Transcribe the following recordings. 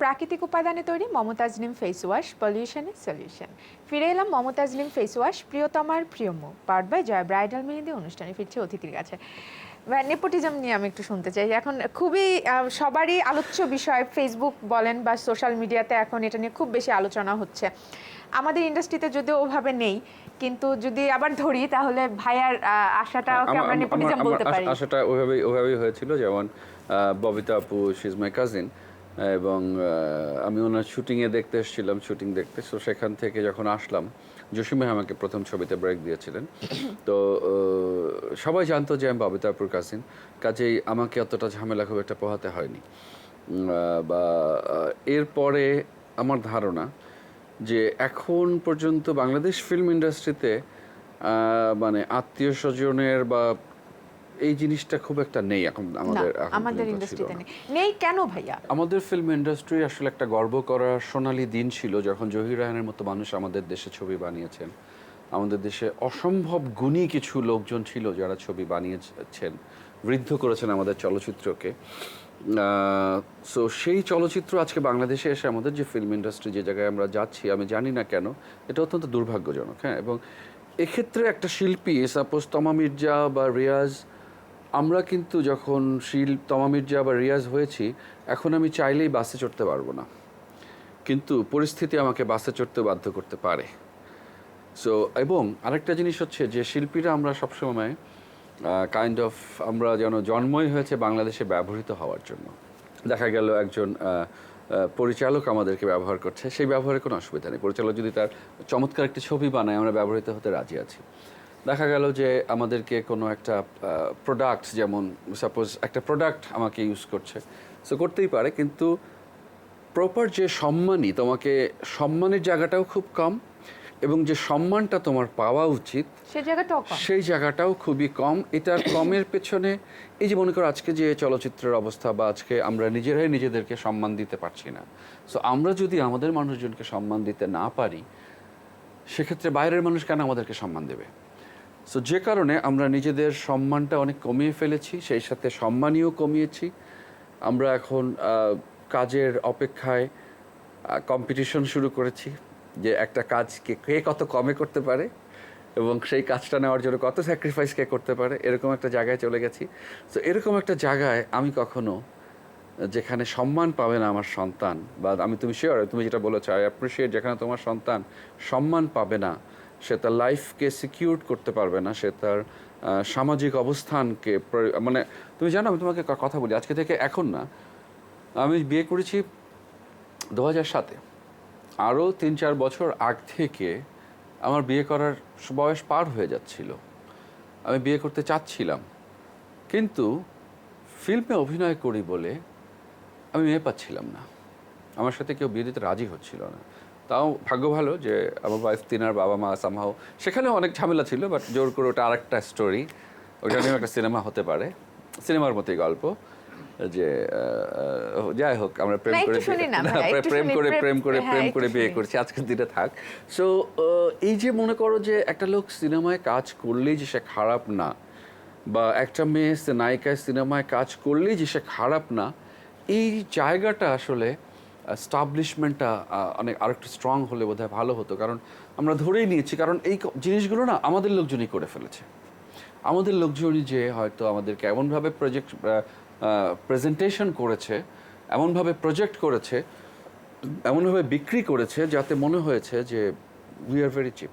প্রাকৃতিক উপাদানে তৈরি মমতাজনিম ফেস ওয়াশ পলিউশনের সলিউশন ফিরে এলাম মমতাজনিম ফেস ওয়াশ প্রিয়তমার প্রিয় মুখ part by Joy bridal mehendi অনুষ্ঠানে ফিরছে অতিথির কাছে। নেপোটিজম নিয়ে আমি একটু শুনতে চাই। এখন খুবই সবারই আলোচ্য বিষয় ফেসবুক বলেন বা সোশ্যাল মিডিয়াতে এখন এটা নিয়ে খুব বেশি আলোচনা হচ্ছে। আমাদের ইন্ডাস্ট্রিতে যদিও ওভাবে নেই কিন্তু যদি আবার ধরি তাহলে ভাইয়ার আশাটা আমরা নেপোটিজম বলতে পারি। আশাটা ওইভাবেই ওইভাবেই হয়েছিল। যেমন ববিতা আপু শি ইজ মাই কাজিন এবং আমি ওনার শুটিংয়ে দেখতে এসেছিলাম শুটিং দেখতে। সো সেখান থেকে যখন আসলাম জসিমে আমাকে প্রথম ছবিতে ব্রেক দিয়েছিলেন। তো সবাই জানতো যে আমি ববিতা আপুর কাজিন কাজেই আমাকে অতটা ঝামেলা খুব একটা পোহাতে হয়নি। বা এরপরে আমার ধারণা যে এখন পর্যন্ত বাংলাদেশ ফিল্ম ইন্ডাস্ট্রিতে মানে আত্মীয় স্বজনের বা এই জিনিসটা খুব একটা নেই এখন আমাদের আমাদের ইন্ডাস্ট্রিতে নেই। নেই কেন ভাইয়া? আমাদের ফিল্ম ইন্ডাস্ট্রি আসলে একটা গর্ব করার সোনালী দিন ছিল যখন জহির রায়হানের মতো মানুষ আমাদের দেশে ছবি বানিয়েছেন। আমাদের দেশে অসম্ভব গুণী কিছু লোকজন ছিল যারা ছবি বানিয়েছেন বৃদ্ধ করেছেন আমাদের চলচ্চিত্রকে। সো সেই চলচ্চিত্র আজকে বাংলাদেশে এসে আমাদের যে ফিল্ম ইন্ডাস্ট্রি যে জায়গায় আমরা যাচ্ছি আমি জানি না কেন এটা অত্যন্ত দুর্ভাগ্যজনক হ্যাঁ? এবং এক্ষেত্রে একটা শিল্পী সাপোজ তমা মির্জা বা রিয়াজ আমরা কিন্তু যখন শিল তমা মির্জা বা রিয়াজ হয়েছি, এখন আমি চাইলেই বাসে চড়তে পারব না। কিন্তু পরিস্থিতি আমাকে বাসে চড়তে বাধ্য করতে পারে। সো এবং আরেকটা জিনিস হচ্ছে যে শিল্পীরা আমরা সবসময় কাইন্ড অফ আমরা যেন জন্মই হয়েছে বাংলাদেশে ব্যবহৃত হওয়ার জন্য। দেখা গেল একজন পরিচালক আমাদেরকে ব্যবহার করছে, সেই ব্যবহারে কোনো অসুবিধা নেই। পরিচালক যদি তার চমৎকার একটি ছবি বানায়, আমরা ব্যবহৃত হতে রাজি আছি। দেখা গেল যে আমাদেরকে কোনো একটা প্রোডাক্ট যেমন সাপোজ একটা প্রোডাক্ট আমাকে ইউজ করছে। সো করতেই পারে কিন্তু প্রপার যে সম্মানই তোমাকে সম্মানের জায়গাটাও খুব কম এবং যে সম্মানটা তোমার পাওয়া উচিত সে জায়গাটাও সেই জায়গাটাও খুবই কম। এটা কমের পেছনে এই যে মনে করো আজকে যে চলচ্চিত্রের অবস্থা বা আজকে আমরা নিজেরাই নিজেদেরকে সম্মান দিতে পারছি না। সো আমরা যদি আমাদের মানুষজনকে সম্মান দিতে না পারি সেক্ষেত্রে বাইরের মানুষ কেন আমাদেরকে সম্মান দেবে? সো যে কারণে আমরা নিজেদের সম্মানটা অনেক কমিয়ে ফেলেছি, সেই সাথে সম্মানীয় কমিয়েছি। আমরা এখন কাজের অপেক্ষায় কম্পিটিশন শুরু করেছি যে একটা কাজকে কে কত কমে করতে পারে এবং সেই কাজটা নেওয়ার জন্য কত স্যাক্রিফাইস কে করতে পারে, এরকম একটা জায়গায় চলে গেছি। তো এরকম একটা জায়গায় আমি কখনো, যেখানে সম্মান পাবে না আমার সন্তান বা আমি, তুমি শিওর তুমি যেটা বলেছ আই অ্যাপ্রিসিয়েট যেখানে তোমার সন্তান সম্মান পাবে না সে তার লাইফকে সিকিউর করতে পারবে না, সে তার সামাজিক অবস্থানকে মানে তুমি জানো, আমি তোমাকে কথা বলি, আজকে থেকে এখন না, আমি বিয়ে করেছি দু হাজার সাতে। আরও তিন চার বছর আগ থেকে আমার বিয়ে করার বয়স পার হয়ে যাচ্ছিল। আমি বিয়ে করতে চাচ্ছিলাম। কিন্তু ফিল্মে অভিনয় করি বলে আমি মেয়ে পাচ্ছিলাম না। আমার সাথে কেউ বিয়ে দিতে রাজি হচ্ছিল না। তাও ভাগ্য ভালো যে আমার ওয়াইফ তিনার বাবা মা সামহাও সেখানেও অনেক ঝামেলা ছিল বাট জোর করে ওটা আরেকটা স্টোরি ওটা নিয়েও একটা সিনেমা হতে পারে। সিনেমার মতোই গল্প যে যাই হোক আমরা প্রেম করে প্রেম করে প্রেম- করে হ্যাঁ, প্রেম করে বিয়ে করছি আজকের দিনে থাক। সো এই যে মনে করো যে একটা লোক সিনেমায় কাজ করলেই যে সে খারাপ না বা একটা মেয়ে সে নায়িকায় সিনেমায় কাজ করলেই যে সে খারাপ না এই জায়গাটা আসলে স্টাবলিশমেন্টটা অনেক আরেকটু স্ট্রং হলে বোধহয় ভালো হতো। কারণ আমরা ধরেই নিয়েছি, কারণ এই জিনিসগুলো না আমাদের লোকজনই করে ফেলেছে। আমাদের লোকজনই যে হয়তো আমাদেরকে এমনভাবে প্রজেক্ট প্রেজেন্টেশন করেছে, এমনভাবে প্রজেক্ট করেছে, এমনভাবে বিক্রি করেছে, যাতে মনে হয়েছে যে উই আর ভেরি চিপ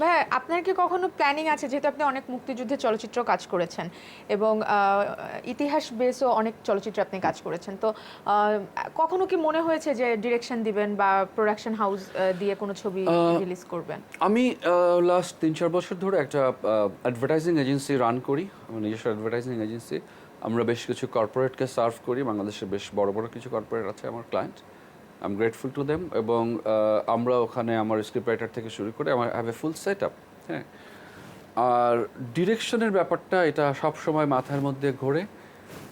ভাইয়া আপনার কি কখনো প্ল্যানিং আছে? যেহেতু আপনি অনেক মুক্তিযুদ্ধের চলচ্চিত্র কাজ করেছেন এবং ইতিহাস বেসও অনেক চলচ্চিত্রে আপনি কাজ করেছেন। তো কখনো কি মনে হয়েছে যে ডিরেকশন দিবেন বা প্রোডাকশন হাউস দিয়ে কোনো ছবি রিলিজ করবেন? আমি লাস্ট তিন চার বছর ধরে একটা অ্যাডভার্টাইজিং এজেন্সি রান করি। আমার নিজস্ব অ্যাডভার্টাইজিং এজেন্সি আমরা বেশ কিছু কর্পোরেটকে সার্ভ করি। বাংলাদেশে বেশ বড় বড় কিছু কর্পোরেট আছে আমার client I am grateful to them এবং আমরা ওখানে আমার স্ক্রিপ্ট রাইটার থেকে শুরু করে আমার have a full set up হ্যাঁ? আর ডিরেকশনের ব্যাপারটা এটা সব সময় মাথার মধ্যে ঘোরে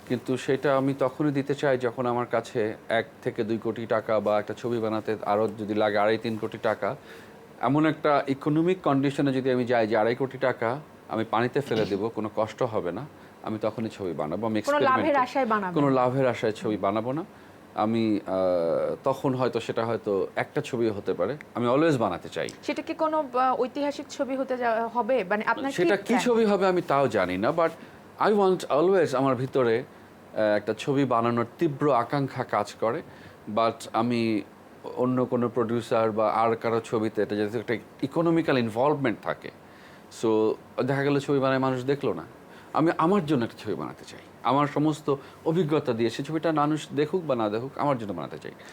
কিন্তু সেটা আমি তখনই দিতে চাই যখন আমার কাছে এক থেকে দুই কোটি টাকা বা একটা ছবি বানাতে আরও যদি লাগে আড়াই তিন কোটি টাকা এমন একটা ইকোনমিক কন্ডিশনে যদি আমি যাই যে আড়াই কোটি টাকা আমি পানিতে ফেলে দেবো কোনো কষ্ট হবে না আমি তখনই ছবি বানাবো আমি কোনো লাভের আশায় বানাবেন কোনো লাভের আশায় ছবি বানাবো না। আমি তখন হয়তো সেটা হয়তো একটা ছবি হতে পারে। আমি অলওয়েজ বানাতে চাই। সেটা কি কোনো ঐতিহাসিক ছবি হতে হবে? মানে আপনার সেটা কি ছবি হবে আমি তাও জানি না বাট আই ওয়ান্ট অলওয়েজ আমার ভিতরে একটা ছবি বানানোর তীব্র আকাঙ্ক্ষা কাজ করে। বাট আমি অন্য কোনো প্রডিউসার বা আর কারও ছবিতে এটা যাতে একটা ইকোনমিক্যাল ইনভলভমেন্ট থাকে সো দেখা গেল ছবি বানায় মানুষ দেখল না। আমি আমার জন্য একটা ছবি বানাতে চাই। আমার সমস্ত অভিজ্ঞতা দিয়ে সে ছবিটা মানুষ দেখুক বা না দেখুক, আমার জন্য বানাতে চাই।